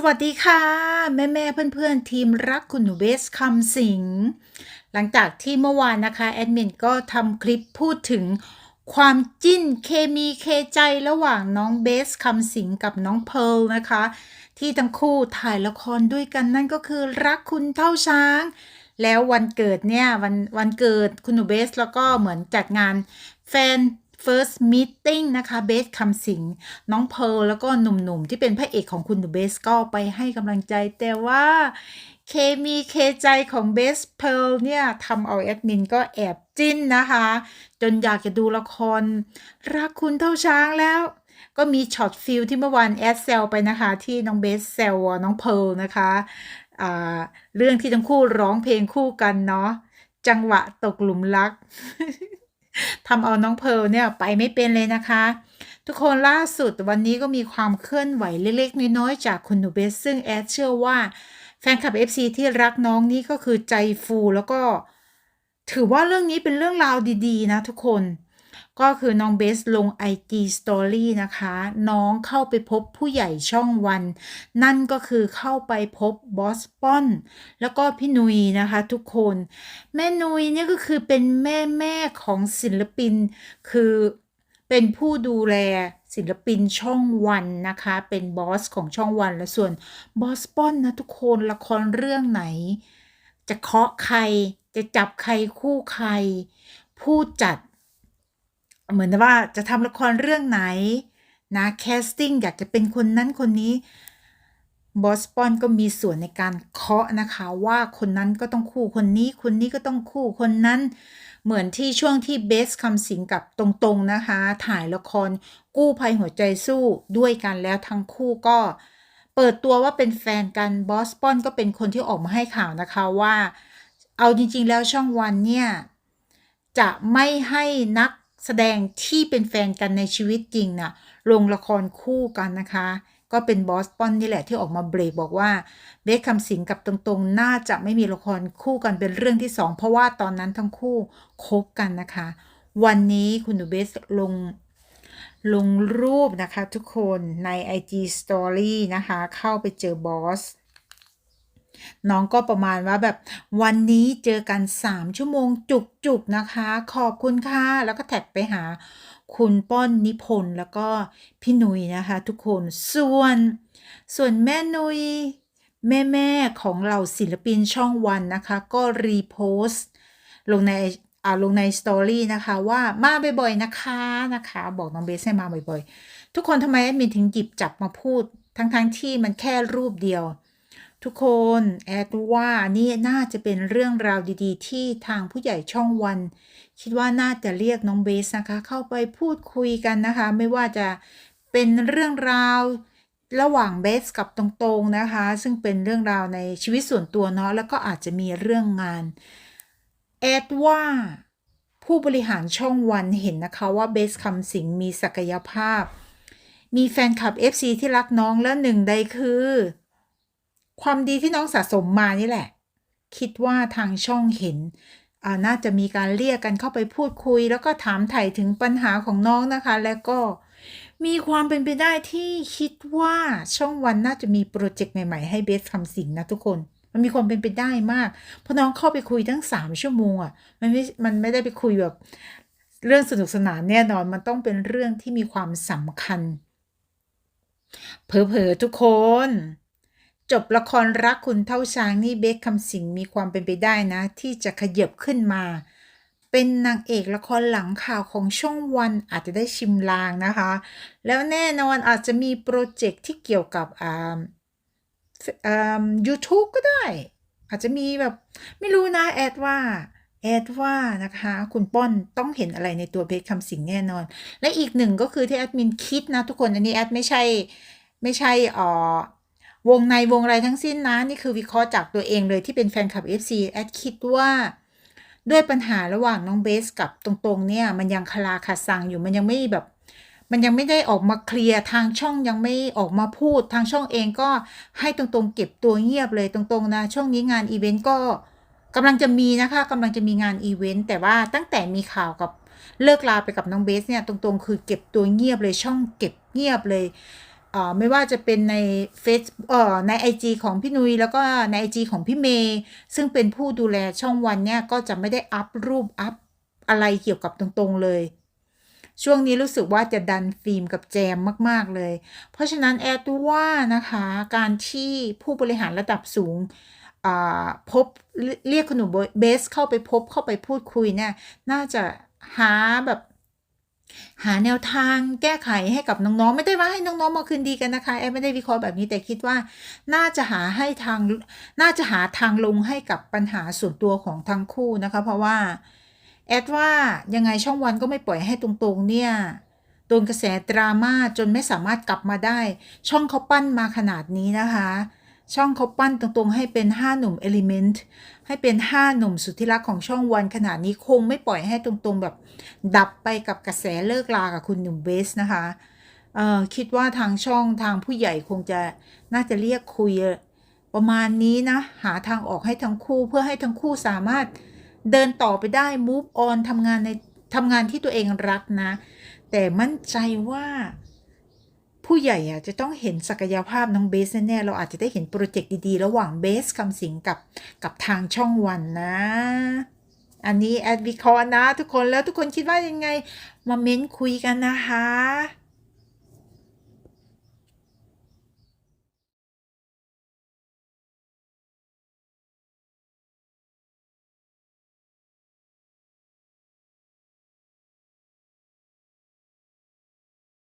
สวัสดีค่ะ แม่แม่ๆเพื่อนๆทีมรักคุณหนูเบสคำสิง หลังจากที่เมื่อวานนะคะ แอดมินก็ทำคลิปพูดถึงความจิ้นเคมีเคใจระหว่างน้องเบสคำสิงกับน้องเพิร์ลนะคะ ที่ทั้งคู่ถ่ายละครด้วยกันนั่นก็คือรักคุณเท่าช้าง แล้ววันเกิดเนี่ย วันวันเกิดคุณหนูเบสแล้วก็เหมือนจัดงานแฟน first meeting นะคะ เบสคำสิง น้องเพร์ลแล้วก็หนุ่มๆ ที่เป็นพระเอกของคุณเบสก็ไปให้กำลังใจ แต่ว่าเคมีเคใจของเบสเพร์ลเนี่ยทำเอาแอดมินก็แอบจิ้นนะคะ จนอยากจะดูละคร รักคุณเท่าช้างแล้วก็มีช็อตฟิลที่เมื่อวานแอดเซลไปนะคะ ที่น้องเบสเซลน้องเพร์ลนะคะอ่าเรื่องที่ทั้งคู่ร้องเพลงคู่กันเนาะจังหวะตกหลุมรัก ทำเอาน้องเพร์ลเนี่ยไปไม่เป็นเลยนะคะ ทุกคนล่าสุดวันนี้ก็มีความเคลื่อนไหวเล็กๆน้อยๆจากคุณหนูเบสซึ่งแอดเชื่อว่าแฟนคลับ FC ที่รักน้องนี่ก็คือใจฟูแล้วก็ ถือว่าเรื่องนี้เป็นเรื่องราวดี ๆ นะทุกคน ก็คือน้องเบสลง IG Story นะคะ น้องเข้าไปพบผู้ใหญ่ช่องวัน นั่นก็คือเข้าไปพบบอสปอน แล้วก็พี่นุยนะคะทุกคน แม่นุยเนี่ยก็คือเป็นแม่แม่ของศิลปิน คือเป็นผู้ดูแลศิลปินช่องวันนะคะ เป็นบอสของช่องวันและส่วนบอสปอนนะทุกคนละครเรื่องไหน จะเคาะใครจะจับใครคู่ใคร ผู้จัด เหมือนว่าจะทำละครเรื่องไหนนะแคสติ้งอยากจะเป็นคนนั้นคนนี้บอสปอนก็มีส่วนในการเคาะนะคะว่าคนนั้นก็ต้องคู่คนนี้คนนี้ก็ต้องคู่คนนั้น เหมือนที่ช่วงที่เบสคำสิงกับตรงๆนะคะ ถ่ายละครกู้ภัยหัวใจสู้ด้วยกันแล้วทั้งคู่ก็เปิดตัวว่าเป็นแฟนกันบอสปอนก็เป็นคนที่ออกมาให้ข่าวนะคะว่า เอาจริงๆแล้วช่องวันเนี่ย จะไม่ให้นัก แสดงที่เป็นแฟนกันในชีวิตจริงนะ่ะลงละครคู่กันนะคะ ก็เป็นบอสปอนนี่แหละที่ออกมาเบรกบอกว่าเบสคำสิงกับตรงๆ น่าจะไม่มีละครคู่กันเป็นเรื่องที่สองเพราะว่าตอนนั้นทั้งคู่คบกันนะคะ วันนี้คุณหนูเบสลงลงรูปนะคะทุกคนใน IG Story นะคะ เข้าไปเจอบอส น้องก็ประมาณว่าแบบวันนี้เจอกัน 3 ชั่วโมงจุกๆนะคะ ขอบคุณค่ะ แล้วก็แท็กไปหา คุณป้อนนิพนธ์แล้วก็พี่นุยนะคะ ทุกคนส่วน ส่วนแม่นุย แม่แม่ของเราศิลปินช่องวันนะคะ ก็รีโพสต์ลงในอ่าลงในสตอรี่นะคะว่ามาบ่อยๆนะคะนะคะ บอกน้องเบสให้มาบ่อยๆ ทุกคนทำไมแอดมินถึงหยิบจับมาพูด ทั้งๆทที่มันแค่รูปเดียว ทุกคนแอดว่านี่น่าจะเป็นเรื่องราวดีๆ ที่ทางผู้ใหญ่ช่องวัน คิดว่าน่าจะเรียกน้องเบสนะคะ เข้าไปพูดคุยกันนะคะ ไม่ว่าจะเป็นเรื่องราวระหว่างเบสกับตรงๆนะคะ ซึ่งเป็นเรื่องราวในชีวิตส่วนตัวเนาะแล้วก็อาจจะมีเรื่องงานแอดว่าผู้บริหารช่องวันเห็นนะคะว่าเบสคำสิงมีศักยภาพ มีแฟนคลับ FC ที่รักน้องและหนึ่งใดคือ ความดีที่น้องสะสมมานี่แหละ คิดว่าทางช่องเห็นน่าจะมีการเรียกกันเข้าไปพูดคุย แล้วก็ถามไถ่ถึงปัญหาของน้องนะคะ แล้วก็มีความเป็นไปได้ที่คิดว่าช่องวันน่าจะมีโปรเจกต์ใหม่ๆให้เบสคำสิงนะทุกคน มันมีความเป็นไปได้มาก เพราะน้องเข้าไปคุยทั้งสามชั่วโมงอะมันไม่มันไม่ได้ไปคุยแบบเรื่องสนุกสนานแน่นอนมันต้องเป็นเรื่องที่มีความสำคัญ เผลอๆทุกคน จบละครรักคุณเท่าช้างนี่เบคคำสิงมีความเป็นไปได้นะ ที่จะขยับขึ้นมา เป็นนางเอกละครหลังข่าวของช่องวันอาจจะได้ชิมลางนะคะ แล้วแน่นอนอาจจะมีโปรเจกต์ที่เกี่ยวกับอ่ายูทูบก็ได้ อาจจะมีแบบไม่รู้นะแอดว่าแอดว่านะคะ คุณป้อนต้องเห็นอะไรในตัวเพชรคำสิงแน่นอน และอีกหนึ่งก็คือที่แอดมินคิดนะทุกคนอันนี้แอดไม่ใช่ไม่ใช่อ่อ วงในวงอะไรทั้งสิ้นนะ นี่คือวิเคราะห์จากตัวเองเลยที่เป็นแฟนคลับ FC แอดคิดว่าด้วยปัญหาระหว่างน้องเบสกับตรงๆเนี่ย มันยังคลาคาซังอยู่มันยังไม่แบบ มันยังไม่ได้ออกมาเคลียร์ทางช่องยังไม่ออกมาพูดทางช่องเองก็ให้ตรงๆ เก็บตัวเงียบเลยตรงๆนะ ช่วงนี้งานอีเวนต์ก็กำลังจะมีนะคะกำลังจะมีงานอีเวนต์แต่ว่าตั้งแต่มีข่าวกับเลิกลาไปกับน้องเบสเนี่ยตรงๆ คือเก็บตัวเงียบเลยช่องเก็บเงียบเลย ไม่ว่าจะเป็นในเฟซเอ่อใน IG ของพี่นุย้ยแล้วก็ใน IG ของพี่เมย์ ซึ่งเป็นผู้ดูแลช่องวันเนี่ย ก็จะไม่ได้อัพรูปอัพอะไรเกี่ยวกับตรงๆเลย ช่วงนี้รู้สึกว่าจะดันฟิล์มกับแจมมากๆเลย เพราะฉะนั้นแอดว่านะคะ การที่ผู้บริหารระดับสูงพบเรียกคุณหนูเบสเข้าไปพบเข้าไปพูดคุยเนี่ย น่าจะหาแบบ หาแนวทางแก้ไขให้กับน้องๆ ไม่ได้ว่าให้น้องๆมาคืนดีกันนะคะแอดไม่ได้วิเคราะห์แบบนี้แต่คิดว่า น่าจะหาให้ทางน่าจะหาทางลงให้กับปัญหาส่วนตัวของทั้งคู่นะคะ เพราะว่าแอดว่ายังไงช่องวันก็ไม่ปล่อยให้ตรงๆ เนี่ยโดนกระแสดราม่าจนไม่สามารถกลับมาได้ ช่องเขาปั้นมาขนาดนี้นะคะ ช่องเขาปั้นตรงๆ ให้เป็น 5 หนุ่ม Element ให้เป็น 5 หนุ่มสุดที่รักของช่องวันขนาดนี้คงไม่ปล่อยให้ตรงๆ แบบ ดับไปกับกระแสเลิกลากับคุณหนุ่มเบสนะคะเอ่อคิดว่าทางช่องทางผู้ใหญ่คงจะน่าจะเรียกคุยประมาณนี้นะ หาทางออกให้ทั้งคู่เพื่อให้ทั้งคู่สามารถเดินต่อไปได้ move on ทำงานในทำงานที่ตัวเองรักนะ แต่มั่นใจว่า ผู้ใหญ่อะจะต้องเห็นศักยภาพน้องเบสแน่ๆเราอาจจะได้เห็นโปรเจกต์ดีๆ ระหว่างเบสคำสิงกับกับทางช่องวันนะ อันนี้แอดวิคอนะทุกคนแล้วทุกคนคิดว่ายังไง มาเม้นคุยกันนะคะ